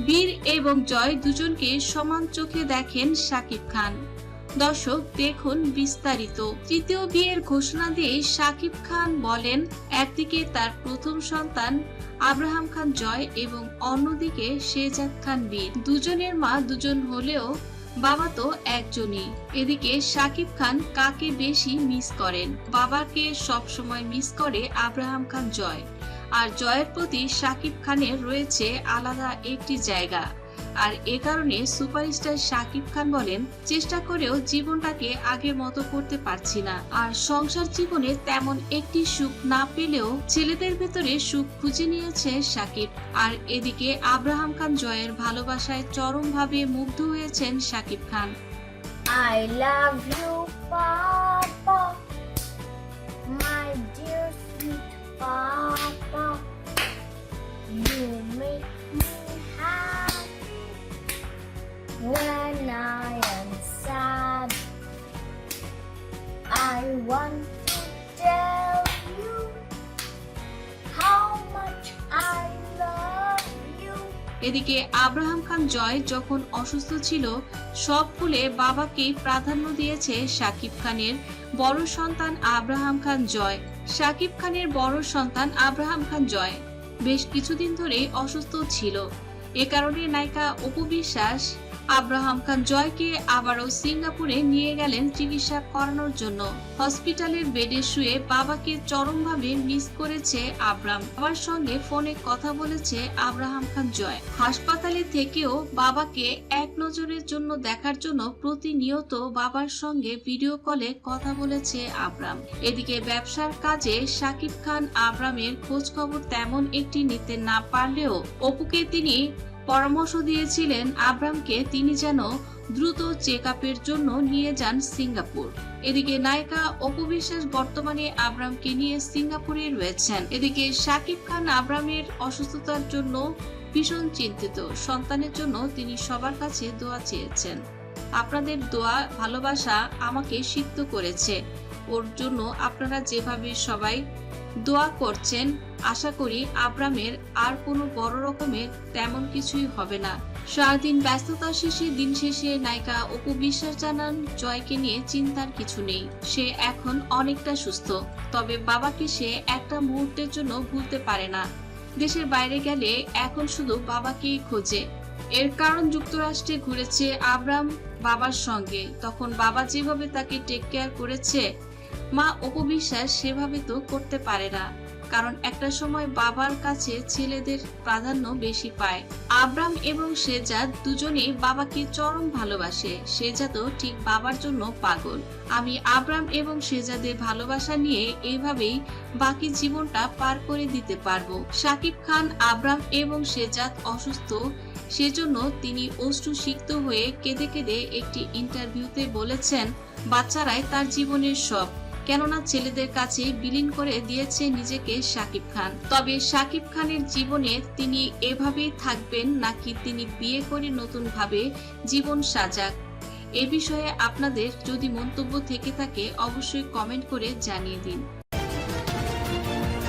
বীর এবং জয় দুজনকে সমান চোখে দেখেন শাকিব খান। দর্শক, দেখুন বিস্তারিত। তৃতীয় বিয়ের ঘোষণা দিয়ে শাকিব খান বলেন, একদিকে তার প্রথম সন্তান আব্রাহাম খান জয় এবং অন্যদিকে শেজাদ খান বীর। দুজনের মা দুজন হলেও বাবা তো একজনই। এদিকে শাকিব খান কাকে বেশি মিস করেন? বাবাকে সব সময় মিস করে আব্রাহাম খান জয়। আর জয়ের প্রতি শাকিব খানের রয়েছে আলাদা একটি জায়গা। আর এ কারণে সুপারস্টার শাকিব খান বলেন চেষ্টা করেও জীবনটাকে আগের মতো করতে পারছি না। আর সংসার জীবনে তেমন একটি সুখ না পেলেও ছেলেদের ভেতরে সুখ খুঁজে নিয়েছে শাকিব। আর এদিকে আব্রাহাম খান জয়ের ভালোবাসায় চরমভাবে মুগ্ধ হয়েছেন Shakib Khan. I love you, I want to tell you how much I love you. এদিকে আব্রাহাম খান জয় যখন অসুস্থ ছিল, সব ভুলে বাবাকেই প্রাধান্য দিয়েছে শাকিব খানের বড় সন্তান আব্রাহাম খান জয়। শাকিব খানের বড় সন্তান আব্রাহাম খান জয়। বেশ কিছুদিন ধরে অসুস্থ ছিল। এ কারণে নায়িকা অপু বিশ্বাস আব্রাহাম খান জয়কে আবারও সিঙ্গাপুরে নিয়ে গেলেন চিকিৎসা করানোর জন্য। হসপিটালের বেডে শুয়ে বাবাকে চরমভাবে মিস করেছে আব্রাম বাবার সঙ্গে ফোনে কথা বলেছে আব্রাহাম খান জয়। হাসপাতালে থেকেও বাবাকে এক নজরের জন্য দেখার জন্য প্রতিনিয়ত বাবার সঙ্গে ভিডিও কলে কথা বলেছে আব্রাম এদিকে ব্যবসার কাজে শাকিব খান আব্রামের খোঁজ খবর তেমন একটি নিতে না পারলেও অপুকে তিনি পরামর্শ দিয়েছিলেন আব্রামকে তিনি যেন দ্রুত চেক আপের জন্য নিয়ে যান সিঙ্গাপুর। এদিকে নায়িকা অপু বিশ্বাস বর্তমানে আব্রামকে নিয়ে সিঙ্গাপুরে রয়েছেন। এদিকে শাকিব খান আব্রামের অসুস্থতার জন্য ভীষণ চিন্তিত। সন্তানের জন্য তিনি সবার কাছে দোয়া চেয়েছেন। আপনাদের দোয়া, ভালোবাসা আমাকে সিদ্ধ করেছে। ওর জন্য আপনারা যেভাবে সবাই দোয়া করছেন। আশা করি আব্রামের আর কোনো বড় রকমের তেমন কিছুই হবে না। সারাদিন ব্যস্ততা শেষে, দিন শেষে নায়িকা অপু বিশ্বাস জানান, জয়কে নিয়ে চিন্তার কিছু নেই। সে এখন অনেকটা সুস্থ। তবে বাবাকে সে একটা মুহূর্তের জন্য ভুলতে পারে না। দেশের বাইরে গেলে এখন শুধু বাবাকেই খোঁজে। এর কারণ যুক্তরাষ্ট্রে ঘুরেছে আব্রাম বাবার সঙ্গে। তখন বাবা যেভাবে তাকে টেক কেয়ার করেছে মা অপবিশ্বাস সেভাবে তো করতে পারে না। কারণ একটা সময় বাবার কাছে ছেলেদের প্রাধান্য বেশি পায়। আব্রাম এবং শেজাদ দুজনেই বাবাকে চরম ভালোবাসে। সেজাদও ঠিক বাবার জন্য পাগল। আমি আব্রাম এবং সেজাদের ভালোবাসা নিয়ে এইভাবেই বাকি জীবনটা পার করে দিতে পারব। শাকিব খান, আব্রাম এবং সেজাদ অসুস্থ। সেজন্য তিনি অশ্রু সিক্ত হয়ে কেঁদে কেঁদে একটি ইন্টারভিউতে বলেছেন, বাচ্চারাই তার জীবনের সব। কেননা ছেলেদের কাছে বিলীন করে দিয়েছে নিজেকে শাকিব খান। তবে শাকিব খানের জীবনে তিনি এভাবেই থাকবেন নাকি তিনি বিয়ে করে নতুনভাবে জীবন সাজাক? এ বিষয়ে আপনাদের যদি মন্তব্য থেকে থাকে, অবশ্যই কমেন্ট করে জানিয়ে দিন।